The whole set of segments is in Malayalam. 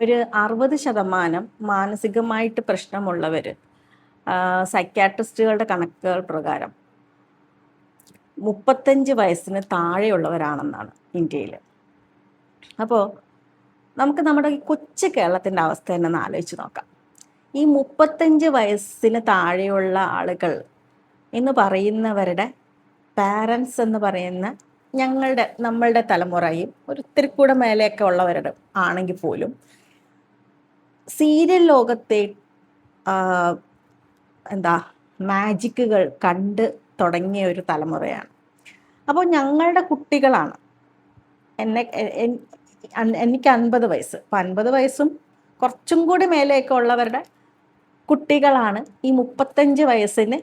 ഒരു അറുപത് ശതമാനം മാനസികമായിട്ട് പ്രശ്നമുള്ളവർ സൈക്യാട്രിസ്റ്റുകളുടെ കണക്കുകൾ പ്രകാരം മുപ്പത്തഞ്ച് വയസ്സിന് താഴെയുള്ളവരാണെന്നാണ് ഇന്ത്യയിൽ അപ്പോൾ നമുക്ക് നമ്മുടെ കൊച്ചു കേരളത്തിന്റെ അവസ്ഥ തന്നെ ഒന്ന് ആലോചിച്ച് നോക്കാം. ഈ മുപ്പത്തഞ്ച് വയസ്സിന് താഴെയുള്ള ആളുകൾ എന്ന് പറയുന്നവരുടെ പാരൻസ് എന്ന് പറയുന്ന ഞങ്ങളുടെ നമ്മളുടെ തലമുറയും ഒരു ഒത്തിരി കൂടെ മേലെയൊക്കെ ഉള്ളവരുടെ ആണെങ്കിൽ പോലും സീരിയൽ ലോകത്തെ എന്താ മാജിക്കുകൾ കണ്ട് തുടങ്ങിയ ഒരു തലമുറയാണ്. അപ്പോൾ ഞങ്ങളുടെ കുട്ടികളാണ്. എന്നെ എനിക്ക് അൻപത് വയസ്സ്. അപ്പം അൻപത് വയസ്സും കുറച്ചും കൂടി മേലെയൊക്കെ ഉള്ളവരുടെ കുട്ടികളാണ് ഈ മുപ്പത്തഞ്ച് വയസ്സിന്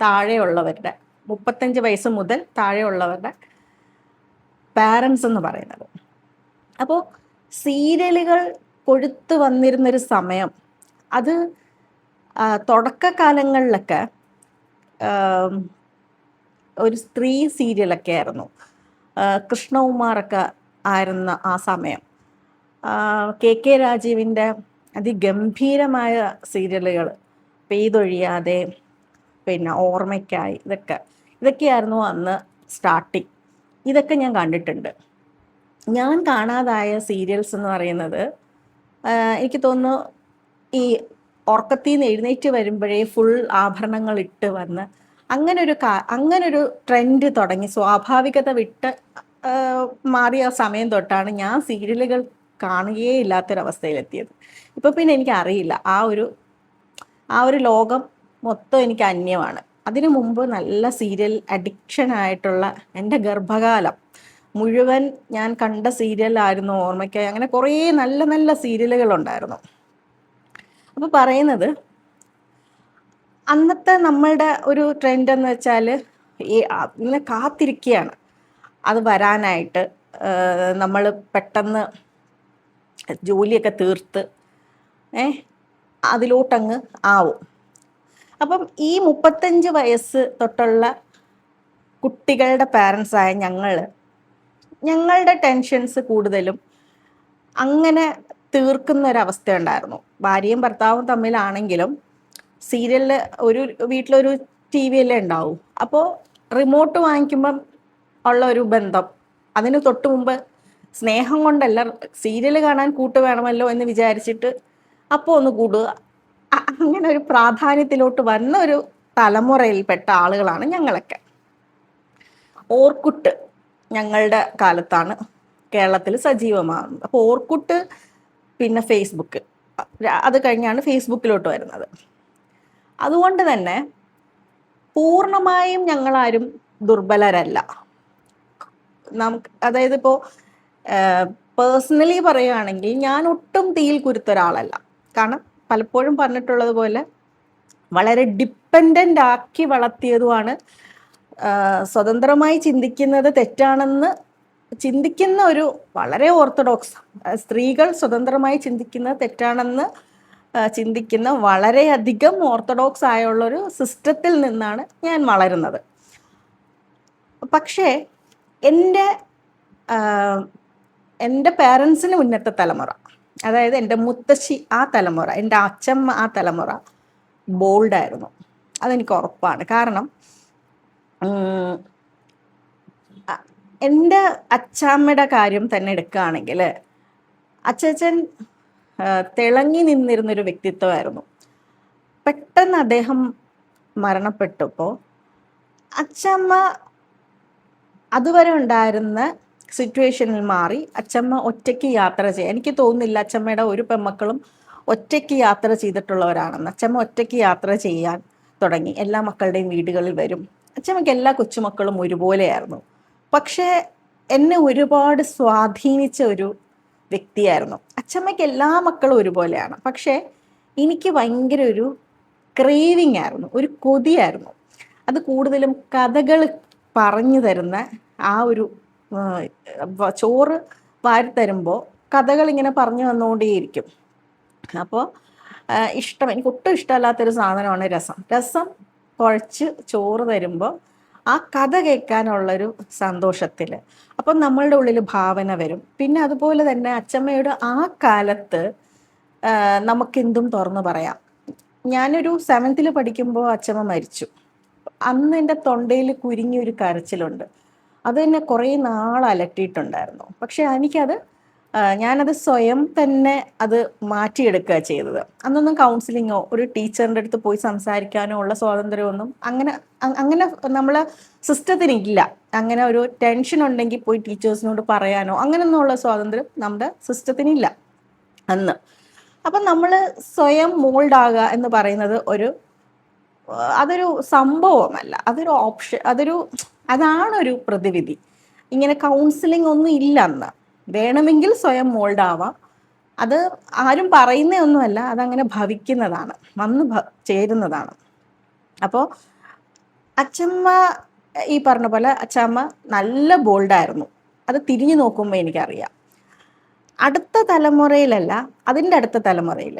താഴെയുള്ളവരുടെ മുപ്പത്തഞ്ച് വയസ്സ് മുതൽ താഴെയുള്ളവരുടെ പാരൻസ് എന്ന് പറയുന്നത്. അപ്പോൾ സീരിയലുകൾ കൊഴുത്ത് വന്നിരുന്നൊരു സമയം. അത് തുടക്കകാലങ്ങളിലൊക്കെ ഒരു സ്ത്രീ സീരിയലൊക്കെ ആയിരുന്നു. കൃഷ്ണകുമാറൊക്കെ ആയിരുന്ന ആ സമയം. കെ കെ രാജീവിന്റെ അതിഗംഭീരമായ സീരിയലുകൾ പെയ്തൊഴിയാതെ പിന്നെ ഓർമ്മയ്ക്കായി ഇതൊക്കെ. ഇതൊക്കെയായിരുന്നു അന്ന് സ്റ്റാർട്ടിങ്. ഇതൊക്കെ ഞാൻ കണ്ടിട്ടുണ്ട്. ഞാൻ കാണാതായ സീരിയൽസ് എന്ന് പറയുന്നത് എനിക്ക് തോന്നുന്നു ഈ ഉറക്കത്തിൽ നിന്ന് എഴുന്നേറ്റ് വരുമ്പോഴേ ഫുൾ ആഭരണങ്ങൾ ഇട്ട് വന്ന് അങ്ങനൊരു കാ അങ്ങനൊരു ട്രെൻഡ് തുടങ്ങി. സ്വാഭാവികത വിട്ട് മാറിയ സമയം തൊട്ടാണ് ഞാൻ സീരിയലുകൾ കാണുകയേ ഇല്ലാത്തൊരവസ്ഥയിലെത്തിയത്. ഇപ്പം പിന്നെ എനിക്ക് അറിയില്ല ആ ഒരു ആ ഒരു ലോകം മൊത്തം എനിക്ക് അന്യമാണ്. അതിനു മുമ്പ് നല്ല സീരിയൽ അഡിക്ഷൻ ആയിട്ടുള്ള എന്റെ ഗർഭകാലം മുഴുവൻ ഞാൻ കണ്ട സീരിയലായിരുന്നു ഓർമ്മയ്ക്കായി. അങ്ങനെ കുറേ നല്ല നല്ല സീരിയലുകൾ ഉണ്ടായിരുന്നു അപ്പോൾ പറയുന്നത് അന്നത്തെ നമ്മളുടെ ഒരു ട്രെൻഡ് എന്ന് വെച്ചാൽ ഈ ഇങ്ങനെ കാത്തിരിക്കുകയാണ് അത് വരാനായിട്ട് നമ്മൾ പെട്ടെന്ന് ജോലിയൊക്കെ തീർത്ത് ഏ അതിലോട്ടങ്ങ് ആവും. അപ്പം ഈ മുപ്പത്തഞ്ച് വയസ്സ് തൊട്ടുള്ള കുട്ടികളുടെ പാരൻസായ ഞങ്ങൾ ഞങ്ങളുടെ ടെൻഷൻസ് കൂടുതലും അങ്ങനെ തീർക്കുന്ന ഒരവസ്ഥ ഉണ്ടായിരുന്നു ഭാര്യയും ഭർത്താവും തമ്മിലാണെങ്കിലും സീരിയലിൽ ഒരു വീട്ടിലൊരു ടി വി അല്ലേ ഉണ്ടാവും. അപ്പോൾ റിമോട്ട് വാങ്ങിക്കുമ്പം ഉള്ള ഒരു ബന്ധം അതിന് തൊട്ട് മുമ്പ് സ്നേഹം കൊണ്ടല്ല സീരിയൽ കാണാൻ കൂട്ട് വേണമല്ലോ എന്ന് വിചാരിച്ചിട്ട് അപ്പോൾ ഒന്ന് കൂടുക. അങ്ങനെ ഒരു പ്രാധാന്യത്തിലോട്ട് വന്ന ഒരു തലമുറയിൽപ്പെട്ട ആളുകളാണ് ഞങ്ങളൊക്കെ. ഓർക്കുട്ട്. ഞങ്ങളുടെ കാലത്താണ് കേരളത്തിൽ സജീവമാകുന്നത് അപ്പോൾ ഓർക്കുട്ട് പിന്നെ ഫേസ്ബുക്ക് അത് കഴിഞ്ഞാണ് ഫേസ്ബുക്കിലോട്ട് വരുന്നത്. അതുകൊണ്ട് തന്നെ പൂർണമായും ഞങ്ങളാരും ദുർബലരല്ല. നമുക്ക് അതായത് ഇപ്പോൾ പേഴ്സണലി പറയുകയാണെങ്കിൽ ഞാൻ ഒട്ടും തീയിൽ കുരുത്ത ഒരാളല്ല കാരണം പലപ്പോഴും പറഞ്ഞിട്ടുള്ളത് പോലെ വളരെ ഡിപ്പെൻഡന്റ് ആക്കി വളർത്തിയതുമാണ് സ്വതന്ത്രമായി ചിന്തിക്കുന്നത് തെറ്റാണെന്ന് ചിന്തിക്കുന്ന ഒരു വളരെ ഓർത്തഡോക്സ് സ്ത്രീകൾ സ്വതന്ത്രമായി ചിന്തിക്കുന്നത് തെറ്റാണെന്ന് ചിന്തിക്കുന്ന വളരെയധികം ഓർത്തഡോക്സ് ആയുള്ളൊരു സിസ്റ്റത്തിൽ നിന്നാണ് ഞാൻ വളരുന്നത്. പക്ഷേ എന്റെ എന്റെ പേരൻസിന് മുന്നത്തെ തലമുറ അതായത് എന്റെ മുത്തശ്ശി ആ തലമുറ എന്റെ അച്ഛമ്മ ആ തലമുറ ബോൾഡായിരുന്നു അതെനിക്ക് ഉറപ്പാണ്. കാരണം എന്റെ അച്ചാമ്മയുടെ കാര്യം തന്നെ എടുക്കുകയാണെങ്കിൽ അച്ചച്ചൻ തിളങ്ങി നിന്നിരുന്നൊരു വ്യക്തിത്വമായിരുന്നു. പെട്ടെന്ന് അദ്ദേഹം മരണപ്പെട്ടപ്പോൾ അച്ചമ്മ അതുവരെ ഉണ്ടായിരുന്ന സിറ്റുവേഷനിൽ മാറി അച്ചമ്മ ഒറ്റയ്ക്ക് യാത്ര ചെയ്യുക എനിക്ക് തോന്നുന്നില്ല അച്ചമ്മയുടെ ഒരു പെമ്മക്കളും ഒറ്റയ്ക്ക് യാത്ര ചെയ്തിട്ടുള്ളവരാണെന്ന്. അച്ചമ്മ ഒറ്റയ്ക്ക് യാത്ര ചെയ്യാൻ തുടങ്ങി. എല്ലാ മക്കളുടെയും വീടുകളിൽ വരും. അച്ചമ്മയ്ക്ക് എല്ലാ കൊച്ചുമക്കളും ഒരുപോലെയായിരുന്നു. പക്ഷേ എന്നെ ഒരുപാട് സ്വാധീനിച്ച ഒരു വ്യക്തിയായിരുന്നു. അച്ഛമ്മയ്ക്ക് എല്ലാ മക്കളും ഒരുപോലെയാണ്. പക്ഷേ എനിക്ക് ഭയങ്കര ഒരു ക്രേവിങ് ആയിരുന്നു. ഒരു കൊതിയായിരുന്നു. അത് കൂടുതലും കഥകൾ പറഞ്ഞു തരുന്ന ആ ഒരു ചോറ് വാരി തരുമ്പോൾ കഥകൾ ഇങ്ങനെ പറഞ്ഞു വന്നുകൊണ്ടേയിരിക്കും അപ്പോൾ ഇഷ്ടം. എനിക്ക് ഒട്ടും ഇഷ്ടമല്ലാത്തൊരു സാധനമാണ് രസം. രസം കുഴച്ച് ചോറ് തരുമ്പോൾ ആ കഥ കേൾക്കാനുള്ളൊരു സന്തോഷത്തിൽ അപ്പം നമ്മളുടെ ഉള്ളിൽ ഭാവന വരും. പിന്നെ അതുപോലെ തന്നെ അച്ചമ്മയുടെ ആ കാലത്ത് നമുക്കെന്തും തുറന്നു പറയാം. ഞാനൊരു സെവൻത്തിൽ പഠിക്കുമ്പോൾ അച്ചമ്മ മരിച്ചു. അന്ന് എന്റെ തൊണ്ടയിൽ കുരുങ്ങിയൊരു കരച്ചിലുണ്ട്. അത് തന്നെ കുറേ നാൾ അലട്ടിയിട്ടുണ്ടായിരുന്നു. പക്ഷെ എനിക്കത് ഞാനത് സ്വയം തന്നെ അത് മാറ്റിയെടുക്കുക ചെയ്തത്. അന്നൊന്നും കൗൺസിലിങ്ങോ ഒരു ടീച്ചറിന്റെ അടുത്ത് പോയി സംസാരിക്കാനോ ഉള്ള സ്വാതന്ത്ര്യമൊന്നും അങ്ങനെ അങ്ങനെ നമ്മളെ സിസ്റ്റത്തിനില്ല. അങ്ങനെ ഒരു ടെൻഷൻ ഉണ്ടെങ്കിൽ പോയി ടീച്ചേഴ്സിനോട് പറയാനോ അങ്ങനെയൊന്നുമുള്ള സ്വാതന്ത്ര്യം നമ്മുടെ സിസ്റ്റത്തിനില്ല അന്ന്. അപ്പം നമ്മൾ സ്വയം മോൾഡ് ആകുക എന്ന് പറയുന്നത് ഒരു അതൊരു സംഭവമല്ല. അതൊരു ഓപ്ഷൻ അതൊരു അതാണൊരു പ്രതിവിധി. ഇങ്ങനെ കൗൺസിലിംഗ് ഒന്നും ഇല്ല അന്ന്. വേണമെങ്കിൽ സ്വയം മോൾഡ് ആവാം അത് ആരും പറയുന്ന ഒന്നുമല്ല അതങ്ങനെ ഭവിക്കുന്നതാണ് വന്ന് ചേരുന്നതാണ്. അപ്പോൾ അച്ചമ്മ ഈ പറഞ്ഞ പോലെ അച്ചമ്മ നല്ല ബോൾഡായിരുന്നു. അത് തിരിഞ്ഞു നോക്കുമ്പോൾ എനിക്കറിയാം. അടുത്ത തലമുറയിലല്ല അതിന്റെ അടുത്ത തലമുറയിൽ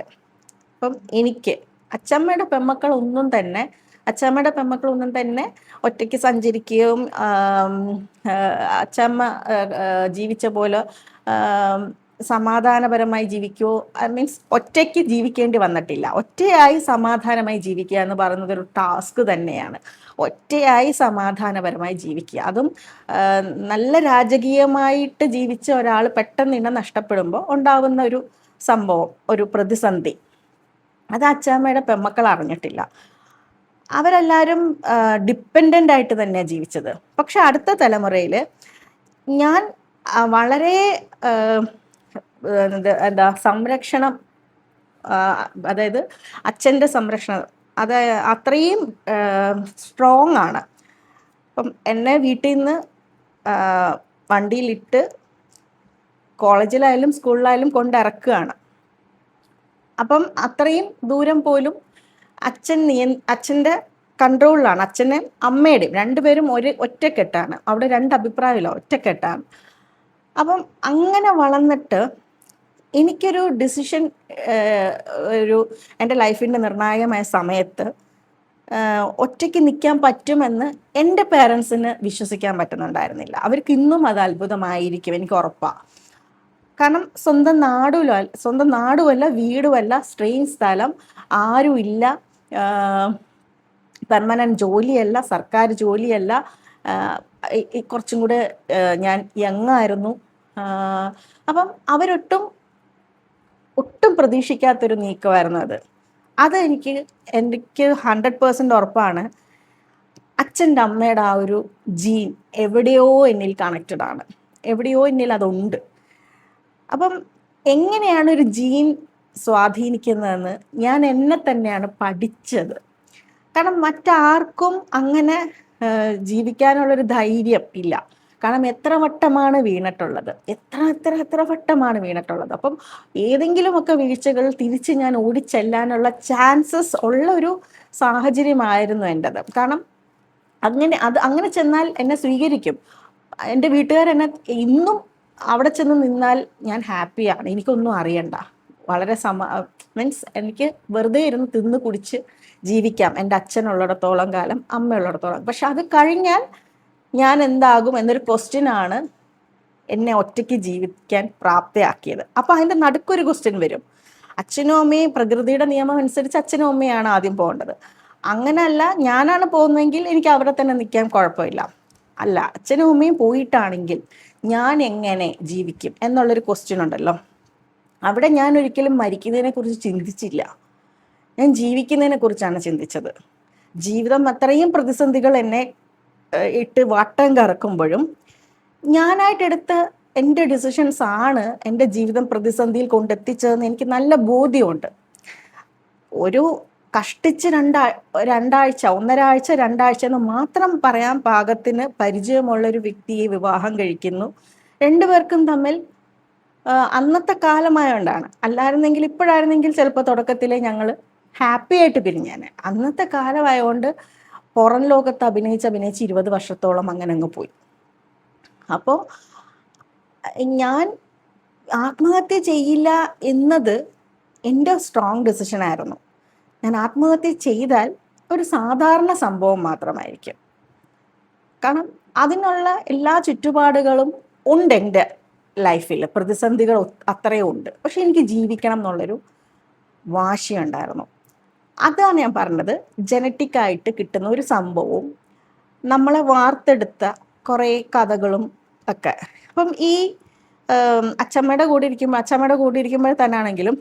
അപ്പം എനിക്ക് അച്ചമ്മയുടെ പെമ്മക്കൾ ഒന്നും തന്നെ അച്ചമ്മയുടെ പെമ്മക്കളൊന്നും തന്നെ ഒറ്റയ്ക്ക് സഞ്ചരിക്കുകയും അച്ചമ്മ ജീവിച്ച പോലെ സമാധാനപരമായി ജീവിക്കുകയോ മീൻസ് ഒറ്റയ്ക്ക് ജീവിക്കേണ്ടി വന്നിട്ടില്ല. ഒറ്റയായി സമാധാനമായി ജീവിക്കുക എന്ന് പറയുന്നത് ഒരു ടാസ്ക് തന്നെയാണ്. ഒറ്റയായി സമാധാനപരമായി ജീവിക്കുക. അതും നല്ല രാജകീയമായിട്ട് ജീവിച്ച ഒരാൾ പെട്ടെന്ന് ഇനം നഷ്ടപ്പെടുമ്പോൾ ഉണ്ടാകുന്ന ഒരു സംഭവം ഒരു പ്രതിസന്ധി. അത് അച്ചാമ്മയുടെ പെമ്മക്കൾ അറിഞ്ഞിട്ടില്ല. അവരെല്ലാവരും ഡിപ്പെൻഡന്റ് ആയിട്ട് തന്നെയാണ് ജീവിച്ചത്. പക്ഷെ അടുത്ത തലമുറയിൽ ഞാൻ വളരെ എന്താ സംരക്ഷണം അതായത് അച്ഛന്റെ സംരക്ഷണം അത് അത്രയും സ്ട്രോങ് ആണ്. അപ്പം എന്നെ വീട്ടിൽ നിന്ന് വണ്ടിയിലിട്ട് കോളേജിലായാലും സ്കൂളിലായാലും കൊണ്ടിറക്കുകയാണ് അപ്പം അത്രയും ദൂരം പോലും അച്ഛൻ നിയ അച്ഛന്റെ കൺട്രോളിലാണ്. അച്ഛനെ അമ്മയുടെയും രണ്ടുപേരും ഒരു ഒറ്റക്കെട്ടാണ്. അവിടെ രണ്ട് അഭിപ്രായമില്ല ഒറ്റക്കെട്ടാണ്. അപ്പം അങ്ങനെ വളർന്നിട്ട് എനിക്കൊരു ഡിസിഷൻ ഒരു എന്റെ ലൈഫിന്റെ നിർണായകമായ സമയത്ത് ഒറ്റയ്ക്ക് നിൽക്കാൻ പറ്റുമെന്ന് എന്റെ പേരൻസിന് വിശ്വസിക്കാൻ പറ്റുന്നുണ്ടായിരുന്നില്ല. അവർക്ക് ഇന്നും അത് അത്ഭുതമായിരിക്കും എനിക്ക് ഉറപ്പാണ് കാരണം സ്വന്തം നാടുമല്ല സ്വന്തം നാടുമല്ല വീടുമല്ല സ്ട്രെയിൻ സ്ഥലം ആരുമില്ല. പെർമനന്റ് ജോലിയല്ല സർക്കാർ ജോലിയല്ല. കുറച്ചും കൂടെ ഞാൻ യങ്ങായിരുന്നു അപ്പം അവരൊട്ടും ഒട്ടും പ്രതീക്ഷിക്കാത്തൊരു നീക്കമായിരുന്നു അത്. അത് എനിക്ക് എനിക്ക് ഹൺഡ്രഡ് പേഴ്സന്റ് ഉറപ്പാണ്. അച്ഛന്റെ അമ്മയുടെ ആ ഒരു ജീൻ എവിടെയോ എന്നിൽ കണക്റ്റഡ് ആണ്. എവിടെയോ എന്നിൽ അതുണ്ട്. അപ്പം എങ്ങനെയാണ് ഒരു ജീൻ സ്വാധീനിക്കുന്നതെന്ന് ഞാൻ എന്നെ തന്നെയാണ് പഠിച്ചത്. കാരണം മറ്റാർക്കും അങ്ങനെ ജീവിക്കാനുള്ളൊരു ധൈര്യം ഇല്ല. കാരണം എത്ര വട്ടമാണ് വീണിട്ടുള്ളത്? എത്ര എത്ര എത്ര വട്ടമാണ് വീണിട്ടുള്ളത്? അപ്പം ഏതെങ്കിലുമൊക്കെ വീഴ്ചകൾ തിരിച്ച് ഞാൻ ഓടിച്ചെല്ലാനുള്ള ചാൻസസ് ഉള്ള ഒരു സാഹചര്യമായിരുന്നു എന്റെത്. കാരണം അങ്ങനെ അത് അങ്ങനെ ചെന്നാൽ എന്നെ സ്വീകരിക്കും. എന്റെ വീട്ടുകാർ എന്നെ ഇന്നും അവിടെ ചെന്ന് നിന്നാൽ ഞാൻ ഹാപ്പിയാണ്. എനിക്കൊന്നും അറിയണ്ട. വളരെ സമ മീൻസ് എനിക്ക് വെറുതെ ഇരുന്ന് തിന്ന് കുടിച്ച് ജീവിക്കാം എന്റെ അച്ഛനുള്ളിടത്തോളം കാലം അമ്മയുള്ളിടത്തോളം. പക്ഷെ അത് കഴിഞ്ഞാൽ ഞാൻ എന്താകും എന്നൊരു ക്വസ്റ്റ്യനാണ് എന്നെ ഒറ്റയ്ക്ക് ജീവിക്കാൻ പ്രാപ്തയാക്കിയത്. അപ്പോൾ അതിന്റെ നടുക്കൊരു ക്വസ്റ്റ്യൻ വരും. അച്ഛനും അമ്മയും പ്രകൃതിയുടെ നിയമം അനുസരിച്ച് അച്ഛനും അമ്മയാണ് ആദ്യം പോകേണ്ടത്. അങ്ങനെയല്ല ഞാനാണ് പോകുന്നതെങ്കിൽ എനിക്ക് അവിടെ തന്നെ നിൽക്കാൻ കുഴപ്പമില്ല. അല്ല അച്ഛനും അമ്മയും പോയിട്ടാണെങ്കിൽ ഞാൻ എങ്ങനെ ജീവിക്കും എന്നുള്ളൊരു ക്വസ്റ്റ്യൻ ഉണ്ടല്ലോ. അവിടെ ഞാൻ ഒരിക്കലും മരിക്കുന്നതിനെക്കുറിച്ച് ചിന്തിച്ചില്ല. ഞാൻ ജീവിക്കുന്നതിനെക്കുറിച്ചാണ് ചിന്തിച്ചത്. ജീവിതം അത്രയും പ്രതിസന്ധികൾ എന്നെ ഇട്ട് വട്ടം കറക്കുമ്പോഴും ഞാനായിട്ടെടുത്ത എന്റെ ഡിസിഷൻസ് ആണ് എന്റെ ജീവിതം പ്രതിസന്ധിയിൽ കൊണ്ടെത്തിച്ചതെന്ന് എനിക്ക് നല്ല ബോധ്യമുണ്ട്. ഒരു കഷ്ടിച്ച് രണ്ടാ രണ്ടാഴ്ച ഒന്നരാഴ്ച രണ്ടാഴ്ച എന്ന് മാത്രം പറയാൻ പാകത്തിന് പരിചയമുള്ള ഒരു വ്യക്തിയെ വിവാഹം കഴിക്കുന്നു. രണ്ടുപേർക്കും തമ്മിൽ അന്നത്തെ കാലമായോണ്ടാണ്. അല്ലായിരുന്നെങ്കിൽ ഇപ്പോഴായിരുന്നെങ്കിൽ ചിലപ്പോൾ തുടക്കത്തിലെ ഞങ്ങൾ ഹാപ്പി ആയിട്ട് പിരിഞ്ഞാനെ. അന്നത്തെ കാലമായതുകൊണ്ട് പുറം ലോകത്ത് അഭിനയിച്ച് അഭിനയിച്ച് ഇരുപത് വർഷത്തോളം അങ്ങനെ അങ്ങ് പോയി. അപ്പോൾ ഞാൻ ആത്മഹത്യ ചെയ്യില്ല എന്നത് എന്റെ സ്ട്രോങ് ഡിസിഷൻ ആയിരുന്നു. ഞാൻ ആത്മഹത്യ ചെയ്താൽ ഒരു സാധാരണ സംഭവം മാത്രമായിരിക്കും. കാരണം അതിനുള്ള എല്ലാ ചുറ്റുപാടുകളും ഉണ്ട് എന്റെ ലൈഫിൽ പ്രതിസന്ധികൾ അത്രയും ഉണ്ട്. പക്ഷെ എനിക്ക് ജീവിക്കണം എന്നുള്ളൊരു വാശിയുണ്ടായിരുന്നു അതാണ് ഞാൻ പറഞ്ഞത്. ജനറ്റിക്കായിട്ട് കിട്ടുന്ന ഒരു സംഭവവും നമ്മളെ വാർത്തെടുത്ത കുറേ കഥകളും ഒക്കെ. അപ്പം ഈ അച്ചമ്മയുടെ കൂടെ ഇരിക്കുമ്പോൾ അച്ചമ്മയുടെ കൂടെ ഇരിക്കുമ്പോൾ തന്നെയാണെങ്കിലും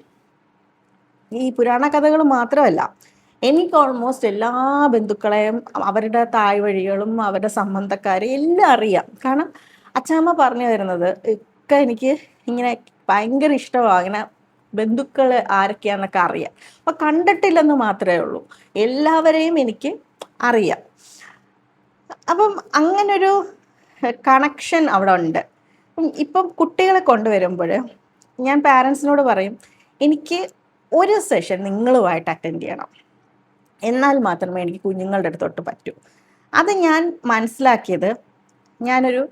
ഈ പുരാണ കഥകൾ മാത്രമല്ല എനിക്ക് ഓൾമോസ്റ്റ് എല്ലാ ബന്ധുക്കളെയും അവരുടെ തായ് വഴികളും അവരുടെ സംബന്ധക്കാരെ എല്ലാം അറിയാം. കാരണം അച്ചാമ്മ പറഞ്ഞു തരുന്നത് ഒക്കെ എനിക്ക് ഇങ്ങനെ ഭയങ്കര ഇഷ്ടമാണ് അങ്ങനെ ബന്ധുക്കൾ ആരൊക്കെയാണെന്നൊക്കെ അറിയാം. അപ്പൊ കണ്ടിട്ടില്ലെന്ന് മാത്രമേ ഉള്ളൂ. എല്ലാവരെയും എനിക്ക് അറിയാം. അപ്പം അങ്ങനൊരു കണക്ഷൻ അവിടെ ഉണ്ട്. ഇപ്പം കുട്ടികളെ കൊണ്ടുവരുമ്പോൾ ഞാൻ പാരൻസിനോട് പറയും എനിക്ക് ഒരു സെഷൻ നിങ്ങളുമായിട്ട് അറ്റൻഡ് ചെയ്യണം. എന്നാൽ മാത്രമേ എനിക്ക് കുഞ്ഞുങ്ങളുടെ അടുത്തോട്ട് പറ്റൂ. അത് ഞാൻ മനസ്സിലാക്കിയത് ഞാനൊരു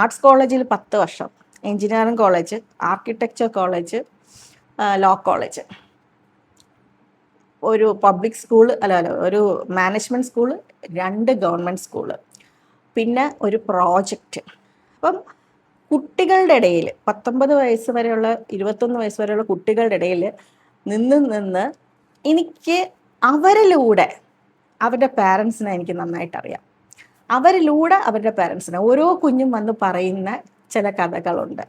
ആർട്സ് കോളേജിൽ പത്ത് വർഷം. Engineering college architecture college law college ഒരു പബ്ലിക് സ്കൂൾ അല്ല അല്ല ഒരു മാനേജ്മെന്റ് സ്കൂൾ രണ്ട് ഗവൺമെന്റ് സ്കൂൾ പിന്നെ ഒരു പ്രോജക്റ്റ് അപ്പം കുട്ടികളുടെ ഇടയിൽ പത്തൊമ്പത് വയസ്സ് വരെയുള്ള ഇരുപത്തൊന്ന് വയസ്സ് വരെയുള്ള കുട്ടികളുടെ ഇടയിൽ നിന്ന് നിന്ന് എനിക്ക് അവരിലൂടെ അവരുടെ പാരൻസിനെ എനിക്ക് നന്നായിട്ട് അറിയാം അവരിലൂടെ അവരുടെ പേരൻസിന് ഓരോ കുഞ്ഞും വന്ന് പറയുന്ന ചില കഥകളുണ്ട്.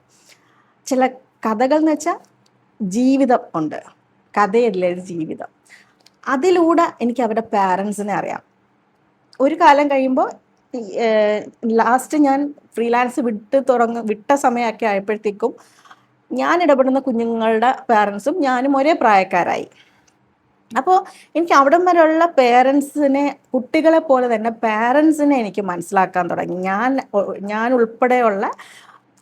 ചില കഥകൾ എന്ന് വെച്ചാൽ ജീവിതം ഉണ്ട്. കഥയല്ല ജീവിതം. അതിലൂടെ എനിക്ക് അവരുടെ പാരൻസിനെ അറിയാം. ഒരു കാലം കഴിയുമ്പോൾ ലാസ്റ്റ് ഞാൻ ഫ്രീലാൻസ് വിട്ട് തുടങ്ങ വിട്ട സമയമൊക്കെ ആയപ്പോഴത്തേക്കും ഞാൻ ഇടപെടുന്ന കുഞ്ഞുങ്ങളുടെ പാരൻസും ഞാനും ഒരേ പ്രായക്കാരായി. അപ്പോൾ എനിക്ക് അവിടം വരെയുള്ള പേരൻസിനെ കുട്ടികളെ പോലെ തന്നെ പേരൻസിനെ എനിക്ക് മനസ്സിലാക്കാൻ തുടങ്ങി. ഞാൻ ഞാൻ ഉൾപ്പെടെയുള്ള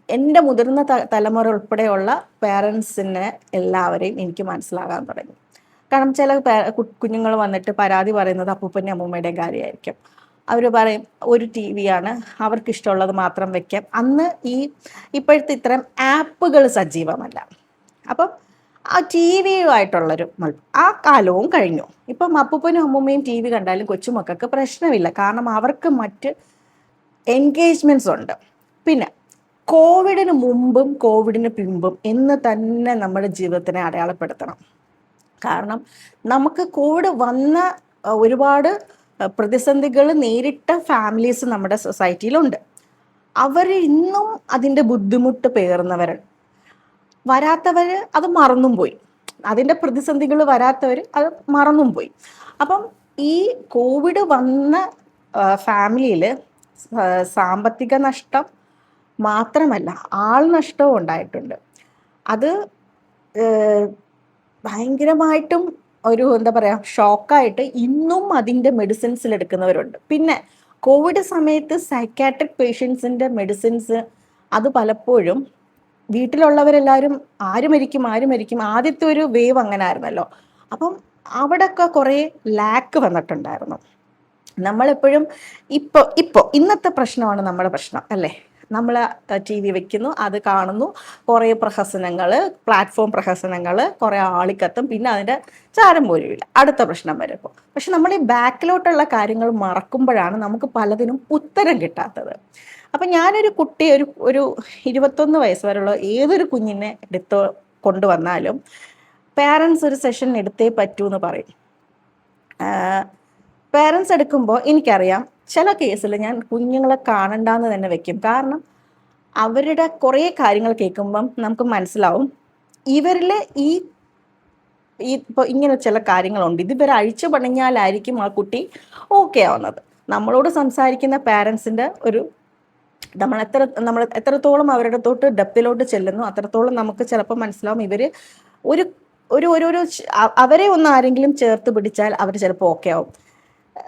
എന്റെ മുതിർന്ന തലമുറ ഉൾപ്പെടെയുള്ള പേരൻസിനെ എല്ലാവരെയും എനിക്ക് മനസ്സിലാകാൻ തുടങ്ങി. കാരണം ചില കുഞ്ഞുങ്ങൾ വന്നിട്ട് പരാതി പറയുന്നത് അപ്പൂപ്പന്റെ അമ്മൂമ്മയുടെയും കാര്യമായിരിക്കും. അവർ പറയും ഒരു ടി അവർക്ക് ഇഷ്ടമുള്ളത് മാത്രം വെക്കാം. അന്ന് ഈ ഇപ്പോഴത്തെ ഇത്തരം ആപ്പുകൾ സജീവമല്ല. അപ്പം ആ ടി വിയുമായിട്ടുള്ളൊരു ആ കാലവും കഴിഞ്ഞു. ഇപ്പം അപ്പൂപ്പനും അമ്മൂമ്മയും ടി വി കണ്ടാലും കൊച്ചുമക്കൾക്ക് പ്രശ്നമില്ല. കാരണം അവർക്ക് മറ്റ് എൻഗേജ്മെന്റ്സ് ഉണ്ട്. പിന്നെ കോവിഡിന് മുമ്പും കോവിഡിന് പിമ്പും എന്ന് തന്നെ നമ്മുടെ ജീവിതത്തിനെ അടയാളപ്പെടുത്തണം. കാരണം നമുക്ക് കോവിഡ് വന്ന ഒരുപാട് പ്രതിസന്ധികൾ നേരിട്ട ഫാമിലീസ് നമ്മുടെ സൊസൈറ്റിയിലുണ്ട് അവർ ഇന്നും അതിന്റെ ബുദ്ധിമുട്ട് പേറുന്നവരുണ്ട്. വരാത്തവർ അത് മറന്നും പോയി. അതിന്റെ പ്രതിസന്ധികൾ വരാത്തവർ അത് മറന്നും പോയി. അപ്പം ഈ കോവിഡ് വന്ന ഫാമിലിയിൽ സാമ്പത്തിക നഷ്ടം മാത്രമല്ല ആൾ നഷ്ടവും ഉണ്ടായിട്ടുണ്ട്. അത് ഭയങ്കരമായിട്ടും ഒരു എന്താ പറയുക ഷോക്കായിട്ട് ഇന്നും അതിന്റെ മെഡിസിൻസിൽ എടുക്കുന്നവരുണ്ട്. പിന്നെ കോവിഡ് സമയത്ത് സൈക്കാട്രിക് പേഷ്യൻസിന്റെ മെഡിസിൻസ് അത് പലപ്പോഴും വീട്ടിലുള്ളവരെല്ലാവരും ആര് മരിക്കും ആര് മരിക്കും. ആദ്യത്തെ ഒരു വേവ് അങ്ങനെ ആയിരുന്നല്ലോ അപ്പം അവിടെയൊക്കെ കുറേ ലാക്ക് വന്നിട്ടുണ്ടായിരുന്നു. നമ്മളെപ്പോഴും ഇപ്പോൾ ഇപ്പോൾ ഇന്നത്തെ പ്രശ്നമാണ് നമ്മുടെ പ്രശ്നം അല്ലേ? നമ്മൾ ടി വി വെക്കുന്നു അത് കാണുന്നു. കുറേ പ്രഹസനങ്ങൾ പ്ലാറ്റ്ഫോം പ്രഹസനങ്ങൾ കുറേ ആളിക്കത്തും പിന്നെ അതിന്റെ ചാരം പോലും ഇല്ല അടുത്ത പ്രശ്നം വരുമ്പോൾ പക്ഷെ നമ്മൾ ഈ ബാക്കിലോട്ടുള്ള കാര്യങ്ങൾ മറക്കുമ്പോഴാണ് നമുക്ക് പലതിനും ഉത്തരം കിട്ടാത്തത്. അപ്പം ഞാനൊരു കുട്ടി ഒരു ഒരു ഇരുപത്തൊന്ന് വയസ്സ് വരെയുള്ള ഏതൊരു കുഞ്ഞിനെ എടുത്ത് കൊണ്ടുവന്നാലും പാരൻസ് ഒരു സെഷൻ എടുത്തേ പറ്റൂ എന്ന് പറയും. പേരൻസ് എടുക്കുമ്പോൾ എനിക്കറിയാം ചില കേസിൽ ഞാൻ കുഞ്ഞുങ്ങളെ കാണണ്ടെന്ന് തന്നെ വെക്കും. കാരണം അവരുടെ കുറേ കാര്യങ്ങൾ കേൾക്കുമ്പം നമുക്ക് മനസ്സിലാവും ഇവരിൽ ഈ ഇപ്പോൾ ഇങ്ങനെ ചില കാര്യങ്ങളുണ്ട്. ഇത് ഇവർ അഴിച്ചു പണിഞ്ഞാലായിരിക്കും ആ കുട്ടി ഓക്കെ ആവുന്നത്. നമ്മളോട് സംസാരിക്കുന്ന പാരൻസിന്റെ ഒരു നമ്മൾ എത്ര നമ്മൾ എത്രത്തോളം അവരുടെ തൊട്ട് ഡെപ്തിലോട്ട് ചെല്ലുന്നു അത്രത്തോളം നമുക്ക് ചിലപ്പോൾ മനസ്സിലാവും. ഇവർ ഒരു ഒരു ഒരു ഒരു അവരെ ഒന്ന് ആരെങ്കിലും ചേർത്ത് പിടിച്ചാൽ അവർ ചിലപ്പോൾ ഓക്കെ ആവും.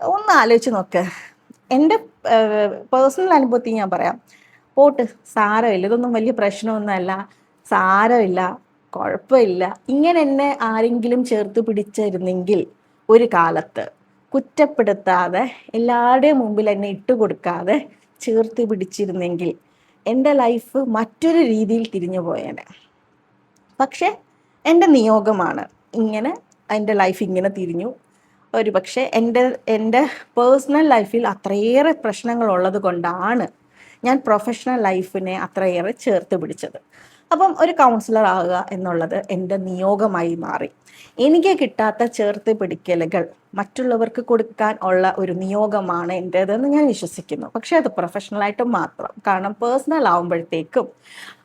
ഒന്ന് ആലോചിച്ച് നോക്ക്. എന്റെ പേഴ്സണൽ അനുഭവത്തിൽ ഞാൻ പറയാം. പോട്ട് സാരമില്ല. ഇതൊന്നും വലിയ പ്രശ്നമൊന്നുമല്ല. സാരമില്ല. കുഴപ്പമില്ല. ഇങ്ങനെ എന്നെ ആരെങ്കിലും ചേർത്ത് പിടിച്ചിരുന്നെങ്കിൽ ഒരു കാലത്ത് കുറ്റപ്പെടുത്താതെ എല്ലാവരുടെയും മുമ്പിൽ എന്നെ ഇട്ടുകൊടുക്കാതെ ചേർത്ത് പിടിച്ചിരുന്നെങ്കിൽ എന്റെ ലൈഫ് മറ്റൊരു രീതിയിൽ തിരിഞ്ഞു പോയേനെ. പക്ഷെ എന്റെ നിയോഗമാണ് ഇങ്ങനെ എന്റെ ലൈഫ് ഇങ്ങനെ തിരിഞ്ഞു. ഒരു പക്ഷേ എന്റെ എന്റെ പേഴ്സണൽ ലൈഫിൽ അത്രയേറെ പ്രശ്നങ്ങളുള്ളത് കൊണ്ടാണ് ഞാൻ പ്രൊഫഷണൽ ലൈഫിനെ അത്രയേറെ ചേർത്ത് പിടിച്ചത്. അപ്പം ഒരു കൗൺസിലർ ആവുക എന്നുള്ളത് എന്റെ നിയോഗമായി മാറി. എനിക്ക് കിട്ടാത്ത ചേർത്ത് പിടിക്കലുകൾ മറ്റുള്ളവർക്ക് കൊടുക്കാൻ ഉള്ള ഒരു നിയോഗമാണ് എന്റേതെന്ന് ഞാൻ വിശ്വസിക്കുന്നു. പക്ഷേ അത് പ്രൊഫഷണലായിട്ട് മാത്രം. കാരണം പേഴ്സണൽ ആവുമ്പോഴത്തേക്കും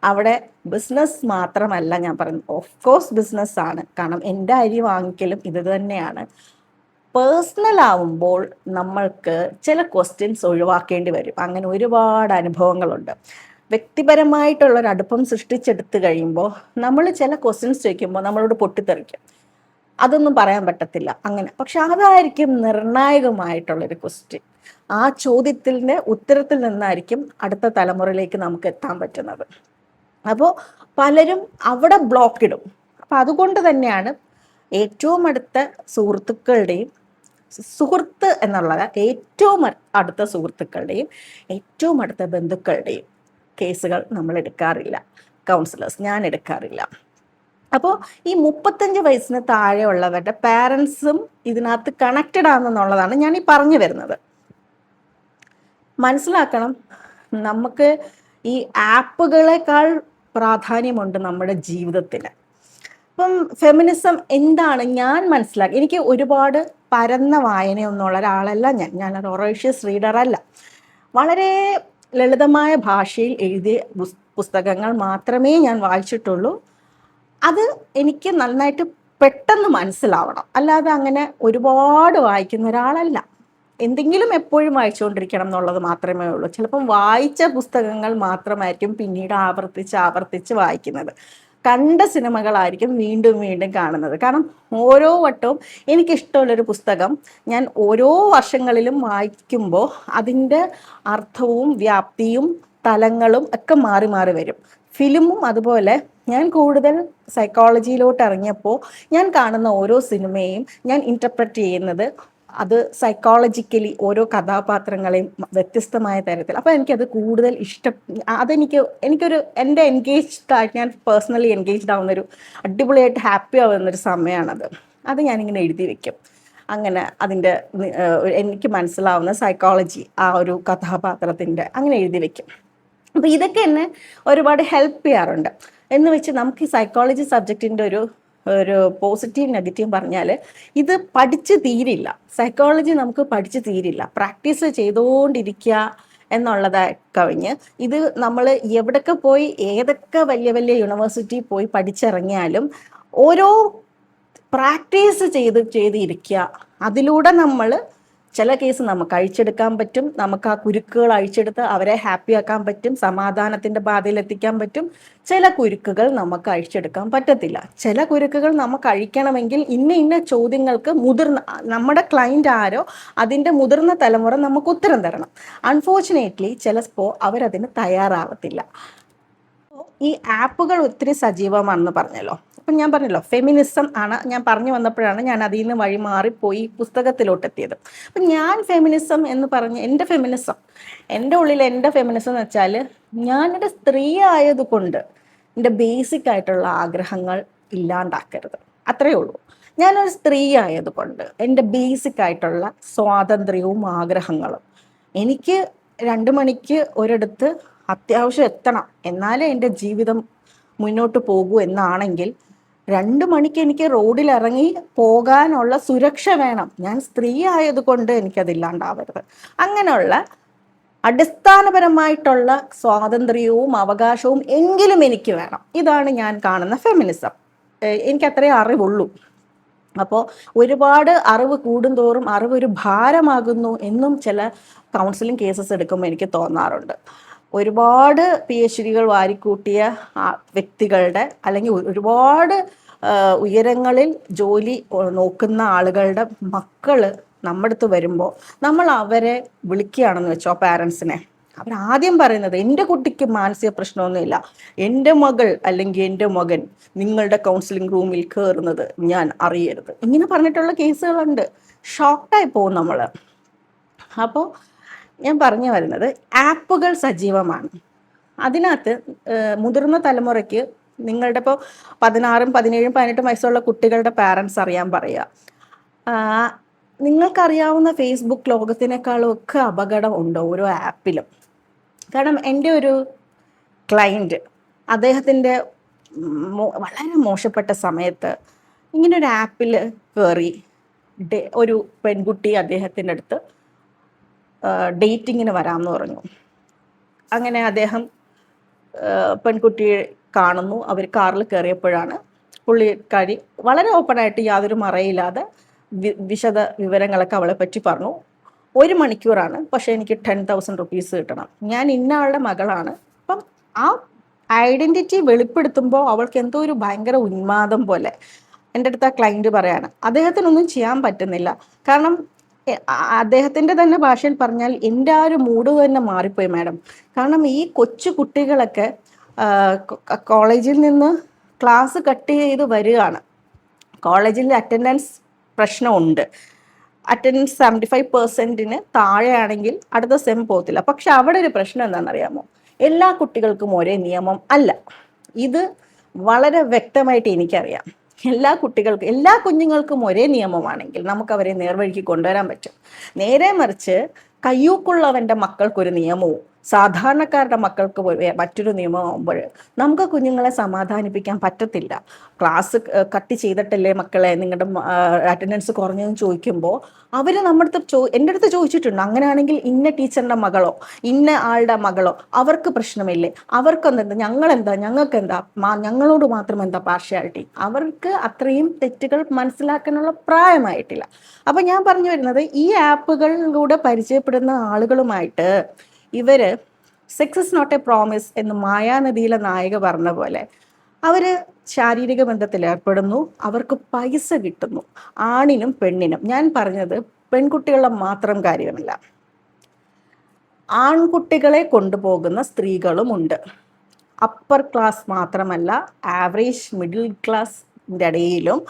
അവിടെ ബിസിനസ് മാത്രമല്ല ഞാൻ പറയുന്നത്. ഓഫ് കോഴ്സ് ബിസിനസ് ആണ്. കാരണം എന്റെ അരി വാങ്ങിക്കലും ഇത് തന്നെയാണ്. പേഴ്സണൽ ആവുമ്പോൾ നമ്മൾക്ക് ചില ക്വസ്റ്റ്യൻസ് ഒഴിവാക്കേണ്ടി വരും. അങ്ങനെ ഒരുപാട് അനുഭവങ്ങളുണ്ട്. വ്യക്തിപരമായിട്ടുള്ള ഒരു അടുപ്പം സൃഷ്ടിച്ചെടുത്ത് കഴിയുമ്പോൾ നമ്മൾ ചില ക്വസ്റ്റ്യൻസ് ചോദിക്കുമ്പോൾ നമ്മളോട് പൊട്ടിത്തെറിക്കും. അതൊന്നും പറയാൻ പറ്റത്തില്ല. അങ്ങനെ. പക്ഷെ അതായിരിക്കും നിർണായകമായിട്ടുള്ളൊരു ക്വസ്റ്റ്യൻ ആ ചോദ്യത്തിന്റെ ഉത്തരത്തിൽ നിന്നായിരിക്കും അടുത്ത തലമുറയിലേക്ക് നമുക്ക് എത്താൻ പറ്റുന്നത്. അപ്പോൾ പലരും അവിടെ ബ്ലോക്ക് ഇടും. അപ്പം അതുകൊണ്ട് തന്നെയാണ് ഏറ്റവും അടുത്ത സുഹൃത്തുക്കളുടെയും സുഹൃത്ത് എന്നുള്ളത് ഏറ്റവും അടുത്ത സുഹൃത്തുക്കളുടെയും ഏറ്റവും അടുത്ത ബന്ധുക്കളുടെയും കേസുകൾ നമ്മൾ എടുക്കാറില്ല കൗൺസിലേഴ്സ് ഞാൻ എടുക്കാറില്ല അപ്പോൾ ഈ മുപ്പത്തഞ്ച് വയസ്സിന് താഴെയുള്ളവരുടെ പാരൻസും ഇതിനകത്ത് കണക്റ്റഡ് ആണെന്നുള്ളതാണ് ഞാൻ ഈ പറഞ്ഞു വരുന്നത്. മനസ്സിലാക്കണം നമുക്ക് ഈ ആപ്പുകളെക്കാൾ പ്രാധാന്യമുണ്ട് നമ്മുടെ ജീവിതത്തിന്. ഇപ്പം ഫെമിനിസം എന്താണ്? ഞാൻ മനസ്സിലാക്കി എനിക്ക് ഒരുപാട് പരന്ന വായനയൊന്നുള്ള ഒരാളല്ല ഞാൻ. ഒരു ഒറേഷ്യസ് റീഡർ അല്ല. വളരെ ലളിതമായ ഭാഷയിൽ എഴുതിയ പുസ്തകങ്ങൾ മാത്രമേ ഞാൻ വായിച്ചിട്ടുള്ളൂ. അത് എനിക്ക് നന്നായിട്ട് പെട്ടെന്ന് മനസ്സിലാവണം. അല്ലാതെ അങ്ങനെ ഒരുപാട് വായിക്കുന്ന ഒരാളല്ല. എന്തെങ്കിലും എപ്പോഴും വായിച്ചുകൊണ്ടിരിക്കണം എന്നുള്ളത് മാത്രമേ ഉള്ളൂ. ചിലപ്പം വായിച്ച പുസ്തകങ്ങൾ മാത്രമായിരിക്കും പിന്നീട് ആവർത്തിച്ച് ആവർത്തിച്ച് വായിക്കുന്നത്. കണ്ട സിനിമകളായിരിക്കും വീണ്ടും വീണ്ടും കാണുന്നത്. കാരണം ഓരോ വട്ടവും എനിക്കിഷ്ടമുള്ളൊരു പുസ്തകം ഞാൻ ഓരോ വർഷങ്ങളിലും വായിക്കുമ്പോൾ അതിന്റെ അർത്ഥവും വ്യാപ്തിയും തലങ്ങളും ഒക്കെ മാറി മാറി വരും. ഫിലിമും അതുപോലെ ഞാൻ കൂടുതൽ സൈക്കോളജിയിലോട്ട് ഇറങ്ങിയപ്പോൾ ഞാൻ കാണുന്ന ഓരോ സിനിമയും ഞാൻ ഇന്റർപ്രറ്റ് ചെയ്യുന്നത് അത് സൈക്കോളജിക്കലി ഓരോ കഥാപാത്രങ്ങളെയും വ്യത്യസ്തമായ തരത്തിൽ. അപ്പോൾ എനിക്കത് കൂടുതൽ ഇഷ്ടം അതെനിക്ക് എനിക്കൊരു എന്റെ എൻഗേജ്ഡ് ആയിട്ട് ഞാൻ പേഴ്സണലി എൻഗേജ്ഡ് ആവുന്നൊരു അടിപൊളിയായിട്ട് ഹാപ്പി ആവുന്നൊരു സമയമാണത് അത് ഞാനിങ്ങനെ എഴുതി വെക്കും. അങ്ങനെ അതിന്റെ എനിക്ക് മനസ്സിലാവുന്ന സൈക്കോളജി ആ ഒരു കഥാപാത്രത്തിന്റെ അങ്ങനെ എഴുതി വെക്കും. അപ്പോൾ ഇതൊക്കെ എന്നെ ഒരുപാട് ഹെൽപ്പ് ചെയ്യാറുണ്ട്. എന്ന് വെച്ച് നമുക്ക് ഈ സൈക്കോളജി സബ്ജക്റ്റിന്റെ ഒരു ഒരു പോസിറ്റീവ് നെഗറ്റീവ് പറഞ്ഞാൽ ഇത് പഠിച്ച് തീരില്ല. സൈക്കോളജി നമുക്ക് പഠിച്ച് തീരില്ല. പ്രാക്ടീസ് ചെയ്തുകൊണ്ടിരിക്കുക എന്നുള്ളത് കവിഞ്ഞ്. ഇത് നമ്മൾ എവിടൊക്കെ പോയി ഏതൊക്കെ വലിയ വലിയ യൂണിവേഴ്സിറ്റി പോയി പഠിച്ചിറങ്ങിയാലും ഓരോ പ്രാക്ടീസ് ചെയ്ത് ചെയ്തിരിക്കുക അതിലൂടെ നമ്മൾ ചില കേസ് നമുക്ക് അഴിച്ചെടുക്കാൻ പറ്റും. നമുക്ക് ആ കുരുക്കുകൾ അഴിച്ചെടുത്ത് അവരെ ഹാപ്പി ആക്കാൻ പറ്റും. സമാധാനത്തിന്റെ പാതയിൽ എത്തിക്കാൻ പറ്റും. ചില കുരുക്കുകൾ നമുക്ക് അഴിച്ചെടുക്കാൻ പറ്റത്തില്ല. ചില കുരുക്കുകൾ നമുക്ക് അഴിക്കണമെങ്കിൽ ഇന്ന ഇന്ന ചോദ്യങ്ങൾക്ക് മുതിർന്ന നമ്മുടെ ക്ലൈന്റ് ആരോ അതിന്റെ മുതിർന്ന തലമുറ നമുക്ക് ഉത്തരം തരണം. അൺഫോർച്ചുനേറ്റ്ലി ചിലപ്പോൾ അവരതിന് തയ്യാറാവത്തില്ല. ഈ ആപ്പുകൾ ഒത്തിരി സജീവമാണെന്ന് പറഞ്ഞല്ലോ. അപ്പം ഞാൻ പറഞ്ഞല്ലോ ഫെമിനിസം ആണ്. ഞാൻ പറഞ്ഞു വന്നപ്പോഴാണ് ഞാൻ അതിൽ നിന്ന് വഴി മാറിപ്പോയി പുസ്തകത്തിലോട്ട് എത്തിയത് അപ്പം ഞാൻ ഫെമിനിസം എന്ന് പറഞ്ഞ് എന്റെ ഫെമിനിസം എന്റെ ഉള്ളിൽ എന്റെ ഫെമിനിസം എന്ന് വെച്ചാൽ ഞാനൊരു സ്ത്രീ ആയതുകൊണ്ട് എന്റെ ബേസിക് ആയിട്ടുള്ള ആഗ്രഹങ്ങൾ ഇല്ലാണ്ടാക്കരുത്. അത്രയേ ഉള്ളൂ. ഞാനൊരു സ്ത്രീ ആയതുകൊണ്ട് എന്റെ ബേസിക് ആയിട്ടുള്ള സ്വാതന്ത്ര്യവും ആഗ്രഹങ്ങളും എനിക്ക് രണ്ട് മണിക്ക് ഒരിടത്ത് അത്യാവശ്യം എത്തണം. എന്നാലേ എന്റെ ജീവിതം മുന്നോട്ട് പോകൂ എന്നാണെങ്കിൽ രണ്ട് മണിക്ക് എനിക്ക് റോഡിൽ ഇറങ്ങി പോകാനുള്ള സുരക്ഷ വേണം. ഞാൻ സ്ത്രീ ആയതുകൊണ്ട് എനിക്കതില്ലാണ്ടാവരുത്. അങ്ങനെയുള്ള അടിസ്ഥാനപരമായിട്ടുള്ള സ്വാതന്ത്ര്യവും അവകാശവും എങ്കിലും എനിക്ക് വേണം. ഇതാണ് ഞാൻ കാണുന്ന ഫെമിനിസം എനിക്ക് അത്രേ അറിവുള്ളൂ. അപ്പോൾ ഒരുപാട് അറിവ് കൂടുന്തോറും അറിവ് ഒരു ഭാരമാകുന്നു എന്നും ചില കൗൺസിലിംഗ് കേസസ് എടുക്കുമ്പോൾ എനിക്ക് തോന്നാറുണ്ട്. ഒരുപാട് പി എച്ച് ഡികൾ വാരിക്കൂട്ടിയ വ്യക്തികളുടെ അല്ലെങ്കിൽ ഒരുപാട് ഉയരങ്ങളിൽ ജോലി നോക്കുന്ന ആളുകളുടെ മക്കൾ നമ്മുടെ അടുത്ത് വരുമ്പോൾ നമ്മൾ അവരെ വിളിക്കുകയാണെന്ന് വെച്ചോ പാരൻസിനെ അവർ ആദ്യം പറയുന്നത് എന്റെ കുട്ടിക്ക് മാനസിക പ്രശ്നമൊന്നുമില്ല. എന്റെ മകൾ അല്ലെങ്കിൽ എന്റെ മകൻ നിങ്ങളുടെ കൗൺസിലിംഗ് റൂമിൽ കയറുന്നത് ഞാൻ അറിയരുത്. ഇങ്ങനെ പറഞ്ഞിട്ടുള്ള കേസുകളുണ്ട് ഷോക്കായി പോകും നമ്മൾ അപ്പോൾ ഞാൻ പറഞ്ഞു വരുന്നത് ആപ്പുകൾ സജീവമാണ്. അതിനകത്ത് മുതിർന്ന തലമുറയ്ക്ക് നിങ്ങളുടെ ഇപ്പോൾ പതിനാറും പതിനേഴും പതിനെട്ടും വയസ്സുള്ള കുട്ടികളുടെ പാരൻസ് അറിയാൻ പറയുക. നിങ്ങൾക്കറിയാവുന്ന ഫേസ്ബുക്ക് ലോകത്തിനേക്കാളും ഒക്കെ അപകടം ഉണ്ട് ഓരോ ആപ്പിലും. കാരണം എന്റെ ഒരു ക്ലയന്റ് അദ്ദേഹത്തിന്റെ വളരെ മോശപ്പെട്ട സമയത്ത് ഇങ്ങനെ ഒരു ആപ്പിൽ കയറി ഒരു പെൺകുട്ടി അദ്ദേഹത്തിന്റെ അടുത്ത് ഡേറ്റിങ്ങിന് വരാമെന്ന് പറഞ്ഞു. അങ്ങനെ അദ്ദേഹം പെൺകുട്ടിയെ കാണുന്നു. അവർ കാറിൽ കയറിയപ്പോഴാണ് പുള്ളിക്കാരി വളരെ ഓപ്പണായിട്ട് യാതൊരു മറയില്ലാതെ വിശദ വിവരങ്ങളൊക്കെ അവളെ പറ്റി പറഞ്ഞു. ഒരു മണിക്കൂറാണ്. പക്ഷേ എനിക്ക് ടെൻ തൗസൻഡ് റുപ്പീസ് കിട്ടണം. ഞാൻ ഇന്ന ആളുടെ മകളാണ്. അപ്പം ആ ഐഡന്റിറ്റി വെളിപ്പെടുത്തുമ്പോൾ അവൾക്ക് എന്തോ ഒരു ഭയങ്കര ഉന്മാദം പോലെ. എന്റെ അടുത്ത് ആ ക്ലയന്റ് പറയാണ് അദ്ദേഹത്തിനൊന്നും ചെയ്യാൻ പറ്റുന്നില്ല. കാരണം അദ്ദേഹത്തിന്റെ തന്നെ ഭാഷയിൽ പറഞ്ഞാൽ എന്റെ ആ ഒരു മൂഡ് തന്നെ മാറിപ്പോയി മാഡം കാരണം ഈ കൊച്ചു കുട്ടികളൊക്കെ കോളേജിൽ നിന്ന് ക്ലാസ് കട്ട് ചെയ്ത് വരികയാണ്. കോളേജിൽ അറ്റൻഡൻസ് പ്രശ്നമുണ്ട്. അറ്റൻഡൻസ് സെവന്റി ഫൈവ് പെർസെന്റിന് താഴെയാണെങ്കിൽ അടുത്ത സെം പോകത്തില്ല. പക്ഷെ അവിടെ ഒരു പ്രശ്നം എന്താണെന്നറിയാമോ? എല്ലാ കുട്ടികൾക്കും ഒരേ നിയമം അല്ല. ഇത് വളരെ വ്യക്തമായിട്ട് എനിക്കറിയാം. എല്ലാ കുട്ടികൾക്കും എല്ലാ കുഞ്ഞുങ്ങൾക്കും ഒരേ നിയമമാണെങ്കിൽ നമുക്ക് അവരെ നേർവഴിക്ക് കൊണ്ടുവരാൻ പറ്റും. നേരെ മറിച്ച് കയ്യൂക്കുള്ളവന്റെ മക്കൾക്കൊരു നിയമവും സാധാരണക്കാരുടെ മക്കൾക്ക് മറ്റൊരു നിയമമാകുമ്പോൾ നമുക്ക് കുഞ്ഞുങ്ങളെ സമാധാനിപ്പിക്കാൻ പറ്റത്തില്ല. ക്ലാസ് കട്ട് ചെയ്തിട്ടല്ലേ മക്കളെ നിങ്ങളുടെ അറ്റൻഡൻസ് കുറഞ്ഞതെന്ന് ചോദിക്കുമ്പോൾ അവർ നമ്മുടെ അടുത്ത് ചോ എന്റെ അടുത്ത് ചോദിച്ചിട്ടുണ്ട്. അങ്ങനെയാണെങ്കിൽ ഇന്ന ടീച്ചറിന്റെ മകളോ ഇന്ന ആളുടെ മകളോ അവർക്ക് പ്രശ്നമില്ലേ? അവർക്കൊന്നെന്താ ഞങ്ങളെന്താ? ഞങ്ങൾക്ക് എന്താ ഞങ്ങളോട് മാത്രം എന്താ പാർഷ്യാലിറ്റി അവർക്ക് അത്രയും തെറ്റുകൾ മനസ്സിലാക്കാനുള്ള പ്രായമായിട്ടില്ല. അപ്പം ഞാൻ പറഞ്ഞു വരുന്നത് ഈ ആപ്പുകളിലൂടെ പരിചയപ്പെടുന്ന ആളുകളുമായിട്ട് ഇവർ sex is not a promise എന്ന് മായാനദിയിലെ നായിക പറഞ്ഞ പോലെ അവർ ശാരീരിക ബന്ധത്തിൽ ഏർപ്പെടുന്നു അവർക്ക് പൈസ കിട്ടുന്നു ആണിനും പെണ്ണിനും. ഞാൻ പറഞ്ഞത് പെൺകുട്ടികളെ മാത്രം കാര്യമല്ല. ആൺകുട്ടികളെ കൊണ്ടുപോകുന്ന സ്ത്രീകളും ഉണ്ട്. അപ്പർ ക്ലാസ് മാത്രമല്ല ആവറേജ് മിഡിൽ ക്ലാസിന്റെ ഇടയിലും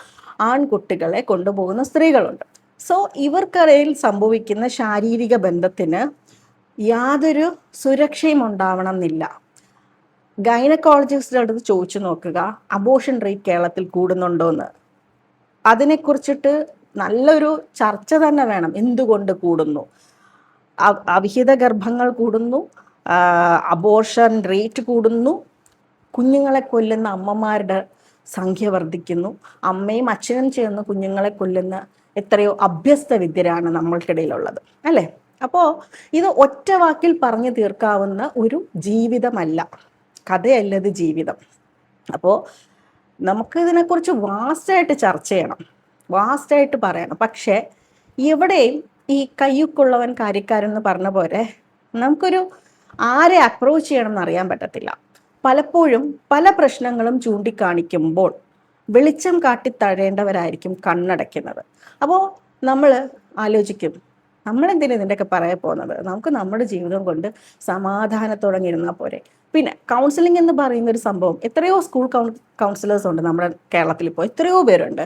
ആൺകുട്ടികളെ കൊണ്ടുപോകുന്ന സ്ത്രീകളുണ്ട്. സോ ഇവർക്കിടയിൽ സംഭവിക്കുന്ന ശാരീരിക ബന്ധത്തിന് യാതൊരു സുരക്ഷയും ഉണ്ടാവണം എന്നില്ല ഗൈനക്കോളജിസ്റ്റിന്റെ അടുത്ത് ചോദിച്ചു നോക്കുക അബോഷൻ റേറ്റ് കേരളത്തിൽ കൂടുന്നുണ്ടോ എന്ന് അതിനെക്കുറിച്ചിട്ട് നല്ലൊരു ചർച്ച തന്നെ വേണം. എന്തുകൊണ്ട് കൂടുന്നു? അവിഹിത ഗർഭങ്ങൾ കൂടുന്നു അബോഷൻ റേറ്റ് കൂടുന്നു കുഞ്ഞുങ്ങളെ കൊല്ലുന്ന അമ്മമാരുടെ സംഖ്യ വർദ്ധിക്കുന്നു അമ്മയും അച്ഛനും ചേർന്ന് കുഞ്ഞുങ്ങളെ കൊല്ലുന്ന എത്രയോ അഭ്യസ്ത വിദ്യരാണ് നമ്മൾക്കിടയിലുള്ളത്. അല്ലേ? അപ്പോൾ ഇത് ഒറ്റ വാക്കിൽ പറഞ്ഞു തീർക്കാവുന്ന ഒരു ജീവിതമല്ല. കഥയല്ലത് ജീവിതം. അപ്പോൾ നമുക്ക് ഇതിനെക്കുറിച്ച് വാസ്റ്റായിട്ട് ചർച്ച ചെയ്യണം. വാസ്റ്റായിട്ട് പറയണം. പക്ഷേ എവിടെയും ഈ കയ്യുക്കുള്ളവൻ കാര്യക്കാരൻ എന്ന് പറഞ്ഞ പോലെ നമുക്കൊരു ആരെ അപ്രോച്ച് ചെയ്യണം എന്ന് അറിയാൻ പറ്റത്തില്ല. പലപ്പോഴും പല പ്രശ്നങ്ങളും ചൂണ്ടിക്കാണിക്കുമ്പോൾ വെളിച്ചം കാട്ടി തഴേണ്ടവരായിരിക്കും കണ്ണടയ്ക്കുന്നത്. അപ്പോൾ നമ്മൾ ആലോചിക്കും നമ്മളെന്തിനാ ഇതിന്റെയൊക്കെ പറയാൻ പോകുന്നത്? നമുക്ക് നമ്മുടെ ജീവിതം കൊണ്ട് സമാധാനത്തോടെ ഇരുന്നാൽ പോരെ. പിന്നെ കൗൺസിലിംഗ് എന്ന് പറയുന്ന ഒരു സംഭവം എത്രയോ സ്കൂൾ കൗൺ കൗൺസിലേഴ്സ് ഉണ്ട് നമ്മുടെ കേരളത്തിൽ ഇപ്പോൾ. എത്രയോ പേരുണ്ട്.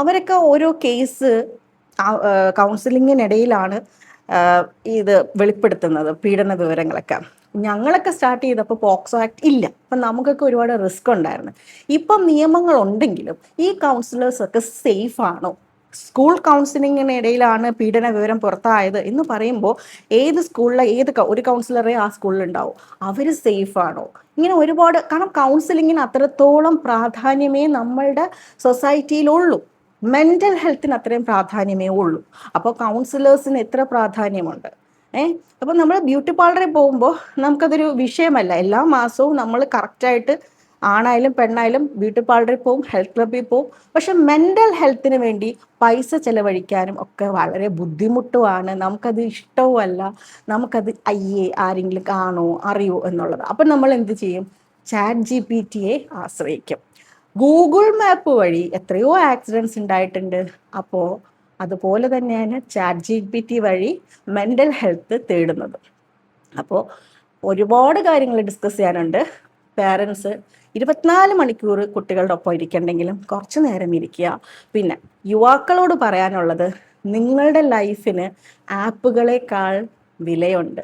അവരൊക്കെ ഓരോ കേസ് കൗൺസിലിങ്ങിനിടയിലാണ് ഇത് വെളിപ്പെടുത്തുന്നത് പീഡന വിവരങ്ങളൊക്കെ. ഞങ്ങളൊക്കെ സ്റ്റാർട്ട് ചെയ്തപ്പോൾ പോക്സോ ആക്ട് ഇല്ല. അപ്പം നമുക്കൊക്കെ ഒരുപാട് റിസ്ക് ഉണ്ടായിരുന്നു. ഇപ്പം നിയമങ്ങൾ ഉണ്ടെങ്കിലും ഈ കൗൺസിലേഴ്സൊക്കെ സേഫ് ആണോ? സ്കൂൾ കൗൺസിലിങ്ങിനിടയിലാണ് പീഡന വിവരം പുറത്തായത് എന്ന് പറയുമ്പോൾ ഏത് സ്കൂളിലെ ഏത് ഒരു കൗൺസിലറെ ആ സ്കൂളിൽ ഉണ്ടാവും. അവർ സേഫാണോ ഇങ്ങനെ ഒരുപാട് കാരണം കൗൺസിലിങ്ങിന് അത്രത്തോളം പ്രാധാന്യമേ നമ്മളുടെ സൊസൈറ്റിയിലുള്ളൂ മെന്റൽ ഹെൽത്തിന് അത്രയും പ്രാധാന്യമേ ഉള്ളൂ. അപ്പോൾ കൗൺസിലേഴ്സിന് എത്ര പ്രാധാന്യമുണ്ട്? ഏഹ് അപ്പം നമ്മൾ ബ്യൂട്ടി പാർലറിൽ പോകുമ്പോൾ നമുക്കതൊരു വിഷയമല്ല. എല്ലാ മാസവും നമ്മൾ കറക്റ്റായിട്ട് ആണായാലും പെണ്ണായാലും ബ്യൂട്ടി പാർലറിൽ പോവും ഹെൽത്ത് ക്ലബിൽ പോവും. പക്ഷെ മെന്റൽ ഹെൽത്തിന് വേണ്ടി പൈസ ചെലവഴിക്കാനും ഒക്കെ വളരെ ബുദ്ധിമുട്ടുമാണ് നമുക്കത് ഇഷ്ടവുമല്ല. നമുക്കത് അയ്യേ ആരെങ്കിലും കാണോ അറിയോ എന്നുള്ളത്. അപ്പം നമ്മൾ എന്ത് ചെയ്യും? ചാറ്റ് ജി പി ടിയെ ആശ്രയിക്കും. ഗൂഗിൾ മാപ്പ് വഴി എത്രയോ ആക്സിഡൻസ് ഉണ്ടായിട്ടുണ്ട്. അപ്പോൾ അതുപോലെ തന്നെയാണ് ചാറ്റ് ജി പി ടി വഴി മെന്റൽ ഹെൽത്ത് തേടുന്നത്. അപ്പോൾ ഒരുപാട് കാര്യങ്ങൾ ഡിസ്കസ് ചെയ്യാനുണ്ട്. പേരൻസ് ഇരുപത്തിനാല് മണിക്കൂർ കുട്ടികളുടെ ഒപ്പം ഇരിക്കണ്ടെങ്കിലും കുറച്ച് നേരം ഇരിക്കുക. പിന്നെ യുവാക്കളോട് പറയാനുള്ളത് നിങ്ങളുടെ ലൈഫിന് ആപ്പുകളേക്കാൾ വിലയുണ്ട്.